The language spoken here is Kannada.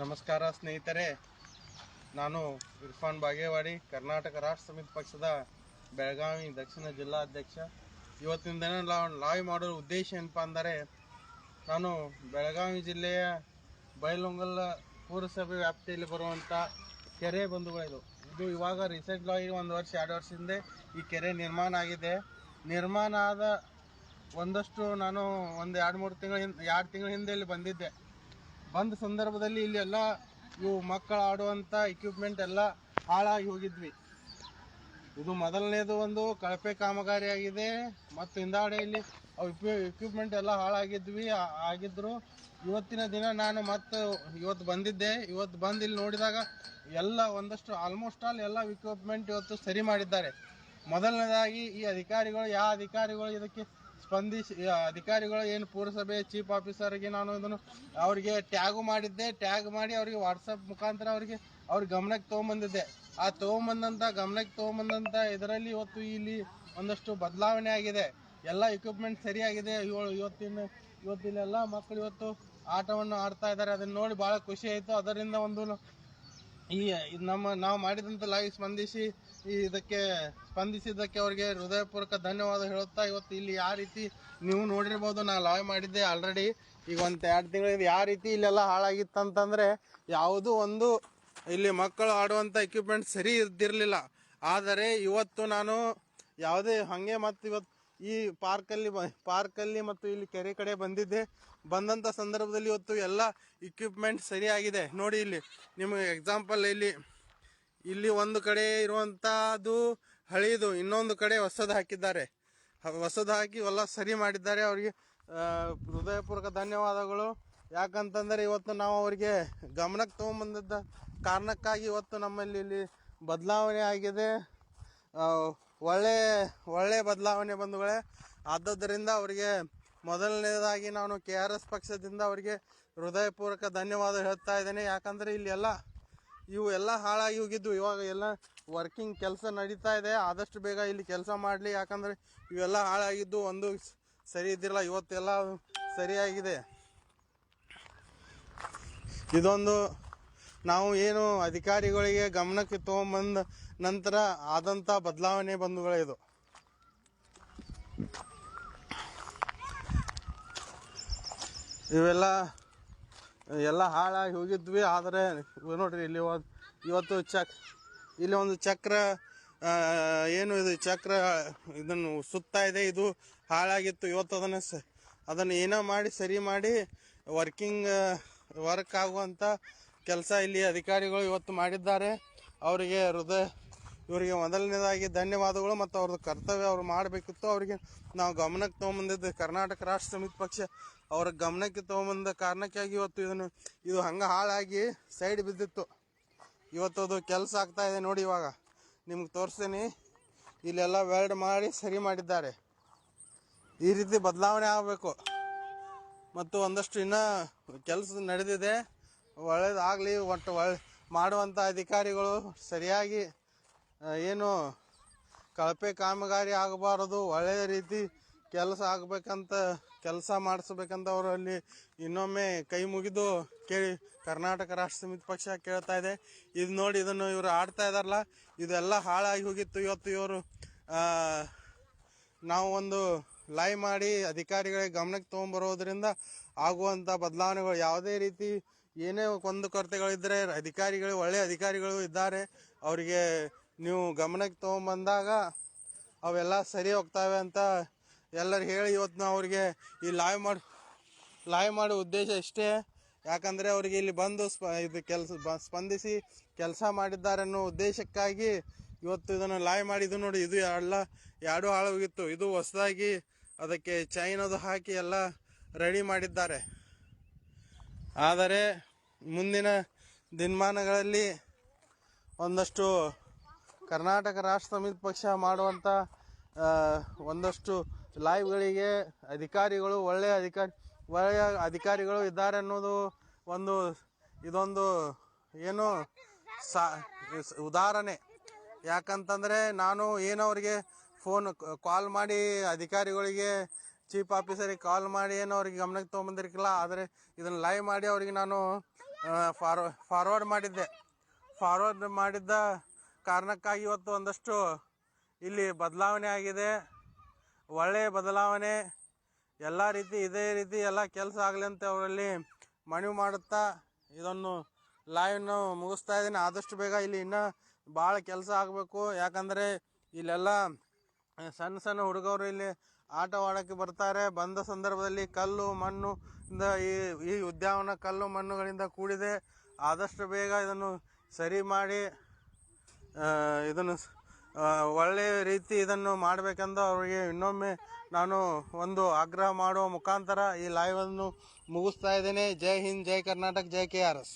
ನಮಸ್ಕಾರ ಸ್ನೇಹಿತರೆ. ನಾನು ಇರ್ಫಾನ್ ಬಾಗೇವಾಡಿ, ಕರ್ನಾಟಕ ರಾಷ್ಟ್ರ ಸಮಿತಿ ಪಕ್ಷದ ಬೆಳಗಾವಿ ದಕ್ಷಿಣ ಜಿಲ್ಲಾ ಅಧ್ಯಕ್ಷ. ಇವತ್ತಿನ ದಿನ ಲೈವ್ ಮಾಡೋ ಉದ್ದೇಶ ಏನಪ್ಪ ಅಂದರೆ, ನಾನು ಬೆಳಗಾವಿ ಜಿಲ್ಲೆಯ ಬೈಲೊಂಗಲ್ ಪುರಸಭೆ ವ್ಯಾಪ್ತಿಯಲ್ಲಿ ಬರುವಂಥ ಕೆರೆ ಬಂಧುಗಳಿದು. ಇದು ಇವಾಗ ರೀಸೆಂಟ್ ಆಗಿ ಒಂದು ವರ್ಷ, ಎರಡು ವರ್ಷ ಹಿಂದೆ ಈ ಕೆರೆ ನಿರ್ಮಾಣ ಆಗಿದೆ. ನಿರ್ಮಾಣ ಆದ ಒಂದಷ್ಟು ನಾನು ಒಂದು ಎರಡು ಮೂರು ತಿಂಗಳ ಹಿಂದೆ ಎರಡು ತಿಂಗಳ ಹಿಂದೆ ಇಲ್ಲಿ ಬಂದಿದ್ದೆ. ಬಂದ ಸಂದರ್ಭದಲ್ಲಿ ಇಲ್ಲಿ ಎಲ್ಲ ಇವು ಮಕ್ಕಳು ಆಡುವಂಥ ಇಕ್ವಿಪ್ಮೆಂಟ್ ಎಲ್ಲ ಹಾಳಾಗಿ ಹೋಗಿದ್ವಿ. ಇದು ಮೊದಲನೇದು ಒಂದು ಕಳಪೆ ಕಾಮಗಾರಿ ಆಗಿದೆ ಮತ್ತು ಹಿಂದಾಡೆ ಇಲ್ಲಿ ಇಕ್ವಿಪ್ಮೆಂಟ್ ಎಲ್ಲ ಹಾಳಾಗಿದ್ವಿ. ಆಗಿದ್ರು. ಇವತ್ತಿನ ದಿನ ನಾನು ಮತ್ತೆ ಇವತ್ತು ಬಂದಿದ್ದೆ. ಇವತ್ತು ಬಂದು ಇಲ್ಲಿ ನೋಡಿದಾಗ ಎಲ್ಲ ಒಂದಷ್ಟು ಆಲ್ಮೋಸ್ಟ್ ಆಲ್ ಎಲ್ಲ ಇಕ್ವಿಪ್ಮೆಂಟ್ ಇವತ್ತು ಸರಿ ಮಾಡಿದ್ದಾರೆ. ಮೊದಲನೇದಾಗಿ ಈ ಅಧಿಕಾರಿಗಳು, ಯಾವ ಅಧಿಕಾರಿಗಳು ಇದಕ್ಕೆ ಸ್ಪಂದಿಸಿ ಅಧಿಕಾರಿಗಳು ಏನು ಪುರಸಭೆ ಚೀಫ್ ಆಫೀಸರ್ಗೆ ನಾನು ಇದನ್ನು ಅವರಿಗೆ ಟ್ಯಾಗು ಮಾಡಿದ್ದೆ. ಟ್ಯಾಗ್ ಮಾಡಿ ಅವರಿಗೆ ವಾಟ್ಸಪ್ ಮುಖಾಂತರ ಅವರಿಗೆ ಅವ್ರ ಗಮನಕ್ಕೆ ತೊಗೊಂಬಂದಿದ್ದೆ. ಆ ತೊಗೊಂಬಂದಂಥ ಗಮನಕ್ಕೆ ತೊಗೊಂಬಂದಂಥ ಇದರಲ್ಲಿ ಇವತ್ತು ಇಲ್ಲಿ ಒಂದಷ್ಟು ಬದಲಾವಣೆ ಆಗಿದೆ. ಎಲ್ಲ ಇಕ್ವಿಪ್ಮೆಂಟ್ ಸರಿಯಾಗಿದೆ. ಇವಳು ಇವತ್ತಿನ, ಇವತ್ತಿಲ್ಲೆಲ್ಲ ಮಕ್ಕಳು ಇವತ್ತು ಆಟವನ್ನು ಆಡ್ತಾ ಇದ್ದಾರೆ. ಅದನ್ನ ನೋಡಿ ಭಾಳ ಖುಷಿ ಆಯಿತು. ಅದರಿಂದ ಒಂದು ಈ ನಮ್ಮ ನಾವು ಮಾಡಿದಂಥ ಲಾಯಿ ಸ್ಪಂದಿಸಿ, ಈ ಇದಕ್ಕೆ ಸ್ಪಂದಿಸಿದ್ದಕ್ಕೆ ಅವರಿಗೆ ಹೃದಯಪೂರ್ವಕ ಧನ್ಯವಾದ ಹೇಳುತ್ತಾ ಇವತ್ತು ಇಲ್ಲಿ ಯಾವ ರೀತಿ ನೀವು ನೋಡಿರ್ಬೋದು ನಾ ಲಾಯ್ ಮಾಡಿದ್ದೆ ಆಲ್ರೆಡಿ ಈಗ ಒಂದು ಎರಡು ತಿಂಗಳಿಂದ ಯಾವ ರೀತಿ ಇಲ್ಲೆಲ್ಲ ಹಾಳಾಗಿತ್ತಂತಂದ್ರೆ ಯಾವುದೂ ಒಂದು ಇಲ್ಲಿ ಮಕ್ಕಳು ಆಡುವಂಥ ಎಕ್ವಿಪ್ಮೆಂಟ್ ಸರಿ ಇದ್ದಿರಲಿಲ್ಲ. ಆದರೆ ಇವತ್ತು ನಾನು ಯಾವುದೇ ಹಾಗೆ ಮತ್ತು ಇವತ್ತು ಈ ಪಾರ್ಕಲ್ಲಿ ಪಾರ್ಕಲ್ಲಿ ಮತ್ತು ಇಲ್ಲಿ ಕೆರೆ ಕಡೆ ಬಂದಿದ್ದೆ. ಬಂದಂಥ ಸಂದರ್ಭದಲ್ಲಿ ಇವತ್ತು ಎಲ್ಲ ಇಕ್ವಿಪ್ಮೆಂಟ್ ಸರಿಯಾಗಿದೆ. ನೋಡಿ ಇಲ್ಲಿ, ನಿಮಗೆ ಎಕ್ಸಾಂಪಲ್ ಇಲ್ಲಿ ಇಲ್ಲಿ ಒಂದು ಕಡೆ ಇರುವಂಥದ್ದು ಹಳೆಯದು ಇನ್ನೊಂದು ಕಡೆ ಹೊಸದು ಹಾಕಿದ್ದಾರೆ. ಹೊಸದು ಹಾಕಿ ಎಲ್ಲ ಸರಿ ಮಾಡಿದ್ದಾರೆ. ಅವರಿಗೆ ಹೃದಯಪೂರ್ವಕ ಧನ್ಯವಾದಗಳು. ಯಾಕಂತಂದರೆ ಇವತ್ತು ನಾವು ಅವರಿಗೆ ಗಮನಕ್ಕೆ ತೊಗೊಂಬಂದಿದ್ದ ಕಾರಣಕ್ಕಾಗಿ ಇವತ್ತು ನಮ್ಮಲ್ಲಿ ಇಲ್ಲಿ ಬದಲಾವಣೆ ಆಗಿದೆ. ಒಳ್ಳೆ ಒಳ್ಳೆ ಬದಲಾವಣೆ ಬಂಧುಗಳೇ. ಆದ್ದರಿಂದ ಅವರಿಗೆ ಮೊದಲನೇದಾಗಿ ನಾನು ಕೆ ಆರ್ ಎಸ್ ಪಕ್ಷದಿಂದ ಅವರಿಗೆ ಹೃದಯಪೂರ್ವಕ ಧನ್ಯವಾದ ಹೇಳ್ತಾ ಇದ್ದೇನೆ. ಯಾಕಂದರೆ ಇಲ್ಲಿ ಎಲ್ಲ, ಇವು ಎಲ್ಲ ಹಾಳಾಗಿ ಹೋಗಿದ್ದು. ಇವಾಗ ಎಲ್ಲ ವರ್ಕಿಂಗ್ ಕೆಲಸ ನಡೀತಾ ಇದೆ. ಆದಷ್ಟು ಬೇಗ ಇಲ್ಲಿ ಕೆಲಸ ಮಾಡಲಿ. ಯಾಕಂದರೆ ಇವೆಲ್ಲ ಹಾಳಾಗಿದ್ದು ಒಂದು ಸರಿ ಇದ್ದಿಲ್ಲ ಇವತ್ತೆಲ್ಲ ಸರಿಯಾಗಿದೆ. ಇದೊಂದು ನಾವು ಏನು ಅಧಿಕಾರಿಗಳಿಗೆ ಗಮನಕ್ಕೆ ತೊಗೊಂಬಂದ ನಂತರ ಆದಂಥ ಬದಲಾವಣೆ ಬಂಧುಗಳೇ ಇದು. ಇವೆಲ್ಲ, ಎಲ್ಲ ಹಾಳಾಗಿ ಹೋಗಿದ್ವಿ, ಆದರೆ ನೋಡ್ರಿ ಇಲ್ಲಿ ಇವತ್ತು ಚಕ್, ಇಲ್ಲಿ ಒಂದು ಚಕ್ರ ಏನು ಇದು ಚಕ್ರ, ಇದನ್ನು ಸುತ್ತಾ ಇದೆ, ಇದು ಹಾಳಾಗಿತ್ತು, ಇವತ್ತು ಅದನ್ನು ಸ, ಅದನ್ನು ಏನೋ ಮಾಡಿ, ಸರಿ ಮಾಡಿ, ವರ್ಕಿಂಗ್, ವರ್ಕ್ ಆಗುವಂಥ ಕೆಲಸ ಇಲ್ಲಿ ಅಧಿಕಾರಿಗಳು ಇವತ್ತು ಮಾಡಿದ್ದಾರೆ. ಅವರಿಗೆ ಹೃದಯ, ಇವರಿಗೆ ಮೊದಲನೇದಾಗಿ ಧನ್ಯವಾದಗಳು ಮತ್ತು ಅವ್ರದ್ದು ಕರ್ತವ್ಯ ಅವ್ರು ಮಾಡಬೇಕಿತ್ತು. ಅವರಿಗೆ ನಾವು ಗಮನಕ್ಕೆ ತೊಗೊಂಬಂದಿದ್ದು ಕರ್ನಾಟಕ ರಾಷ್ಟ್ರ ಸಮಿತಿ ಪಕ್ಷ. ಅವ್ರ ಗಮನಕ್ಕೆ ತೊಗೊಂಬಂದ ಕಾರಣಕ್ಕಾಗಿ ಇವತ್ತು ಇದನ್ನು, ಇದು ಹಂಗೆ ಹಾಳಾಗಿ ಸೈಡ್ ಬಿದ್ದಿತ್ತು. ಇವತ್ತು ಅದು ಕೆಲಸ ಆಗ್ತಾ ಇದೆ ನೋಡಿ ಇವಾಗ. ನಿಮ್ಗೆ ತೋರಿಸ್ತೀನಿ. ಇಲ್ಲೆಲ್ಲ ವೆಲ್ಡ್ ಮಾಡಿ ಸರಿ ಮಾಡಿದ್ದಾರೆ. ಈ ರೀತಿ ಬದಲಾವಣೆ ಆಗಬೇಕು. ಮತ್ತು ಒಂದಷ್ಟು ಇನ್ನೂ ಕೆಲಸ ನಡೆದಿದೆ. ಒಳ್ಳೇದಾಗಲಿ, ಒಟ್ಟು ಒಳ್ಳೆ ಮಾಡುವಂಥ ಅಧಿಕಾರಿಗಳು ಸರಿಯಾಗಿ ಏನು ಕಳಪೆ ಕಾಮಗಾರಿ ಆಗಬಾರದು, ಒಳ್ಳೆಯ ರೀತಿ ಕೆಲಸ ಆಗಬೇಕಂತ ಕೆಲಸ ಮಾಡಿಸ್ಬೇಕಂತ ಅವರಲ್ಲಿ ಇನ್ನೊಮ್ಮೆ ಕೈ ಮುಗಿದು ಕೇಳಿ ಕರ್ನಾಟಕ ರಾಷ್ಟ್ರ ಸಮಿತಿ ಪಕ್ಷ ಕೇಳ್ತಾ ಇದೆ. ಇದು ನೋಡಿ ಇದನ್ನು ಇವರು ಆಡ್ತಾ ಇದ್ದಾರಲ್ಲ ಇದೆಲ್ಲ ಹಾಳಾಗಿ ಹೋಗಿತ್ತು. ಇವತ್ತು ಇವರು ನಾವು ಒಂದು ಲೈ ಮಾಡಿ ಅಧಿಕಾರಿಗಳಿಗೆ ಗಮನಕ್ಕೆ ತೊಗೊಂಬರೋದ್ರಿಂದ ಆಗುವಂಥ ಬದಲಾವಣೆಗಳು ಯಾವುದೇ ರೀತಿ ಏನೇ ಒಂದು ಕೊರತೆಗಳಿದ್ರೆ ಅಧಿಕಾರಿಗಳು ಒಳ್ಳೆಯ ಅಧಿಕಾರಿಗಳು ಇದ್ದಾರೆ. ಅವರಿಗೆ ನೀವು ಗಮನಕ್ಕೆ ತೊಗೊಂಬಂದಾಗ ಅವೆಲ್ಲ ಸರಿ ಹೋಗ್ತಾವೆ ಅಂತ ಎಲ್ಲರು ಹೇಳಿ ಇವತ್ತು ನಾವು ಅವರಿಗೆ ಈ ಲಾಯ್ ಮಾಡಿ ಲಾಯ್ ಮಾಡೋ ಉದ್ದೇಶ ಇಷ್ಟೇ. ಯಾಕಂದರೆ ಅವರಿಗೆ ಇಲ್ಲಿ ಬಂದು ಸ್ಪ, ಇದು ಕೆಲಸ, ಬ- ಸ್ಪಂದಿಸಿ ಕೆಲಸ ಮಾಡಿದ್ದಾರೆ ಅನ್ನೋ ಉದ್ದೇಶಕ್ಕಾಗಿ ಇವತ್ತು ಇದನ್ನು ಲಾಯ್ ಮಾಡಿದ್ದು ನೋಡಿ, ಇದು ಎಲ್ಲ ಎರಡು ಹಾಳಾಗಿತ್ತು ಇದು ಹೊಸದಾಗಿ ಅದಕ್ಕೆ ಚೈನದು ಹಾಕಿ ಎಲ್ಲ ರೆಡಿ ಮಾಡಿದ್ದಾರೆ. ಆದರೆ ಮುಂದಿನ ದಿನಮಾನಗಳಲ್ಲಿ ಒಂದಷ್ಟು ಕರ್ನಾಟಕ ರಾಷ್ಟ್ರ ಸಮಿತಿ ಪಕ್ಷ ಮಾಡುವಂಥ ಒಂದಷ್ಟು ಲೈವ್ಗಳಿಗೆ ಅಧಿಕಾರಿಗಳು, ಒಳ್ಳೆಯ ಅಧಿಕಾರಿ, ಒಳ್ಳೆಯ ಅಧಿಕಾರಿಗಳು ಇದ್ದಾರೆ ಅನ್ನೋದು ಒಂದು, ಇದೊಂದು ಏನು ಸಾ, ಉದಾಹರಣೆ. ಯಾಕಂತಂದರೆ ನಾನು ಏನವರಿಗೆ ಫೋನ್ ಕಾಲ್ ಮಾಡಿ ಅಧಿಕಾರಿಗಳಿಗೆ ಚೀಫ್ ಆಫೀಸರಿಗೆ ಕಾಲ್ ಮಾಡಿ ಏನು ಅವ್ರಿಗೆ ಗಮನಕ್ಕೆ ತೊಗೊಂಬಂದಿರ್ಕಿಲ್ಲ ಆದರೆ ಇದನ್ನು ಲೈವ್ ಮಾಡಿ ಅವ್ರಿಗೆ ನಾನು ಫಾರ್ವ ಫಾರ್ವರ್ಡ್ ಮಾಡಿದ್ದೆ. ಫಾರ್ವರ್ಡ್ ಮಾಡಿದ್ದ ಕಾರಣಕ್ಕಾಗಿ ಇವತ್ತು ಒಂದಷ್ಟು ಇಲ್ಲಿ ಬದಲಾವಣೆ ಆಗಿದೆ. ಒಳ್ಳೆಯ ಬದಲಾವಣೆ. ಎಲ್ಲ ರೀತಿ ಇದೇ ರೀತಿ ಎಲ್ಲ ಕೆಲಸ ಆಗಲಿ ಅಂತ ಅವರಲ್ಲಿ ಮನವಿ ಮಾಡುತ್ತಾ ಇದನ್ನು ಲೈವ್ನು ಮುಗಿಸ್ತಾ ಇದ್ದೀನಿ. ಆದಷ್ಟು ಬೇಗ ಇಲ್ಲಿ ಇನ್ನೂ ಭಾಳ ಕೆಲಸ ಆಗಬೇಕು. ಯಾಕಂದರೆ ಇಲ್ಲೆಲ್ಲ ಸಣ್ಣ ಸಣ್ಣ ಹುಡುಗರು ಇಲ್ಲಿ ಆಟವಾಡೋಕ್ಕೆ ಬರ್ತಾರೆ. ಬಂದ ಸಂದರ್ಭದಲ್ಲಿ ಕಲ್ಲು, ಮಣ್ಣು ಈ ಈ ಉದ್ಯಾನವನ ಕಲ್ಲು, ಮಣ್ಣುಗಳಿಂದ ಕೂಡಿದೆ. ಆದಷ್ಟು ಬೇಗ ಇದನ್ನು ಸರಿ ಮಾಡಿ ಇದನ್ನು ಒಳ್ಳೆಯ ರೀತಿ ಇದನ್ನು ಮಾಡಬೇಕೆಂದು ಅವರಿಗೆ ಇನ್ನೊಮ್ಮೆ ನಾನು ಒಂದು ಆಗ್ರಹ ಮಾಡುವ ಮುಖಾಂತರ ಈ ಲೈವನ್ನು ಮುಗಿಸ್ತಾ ಇದ್ದೇನೆ. Jai Hind, Jai Karnataka, Jai K R S.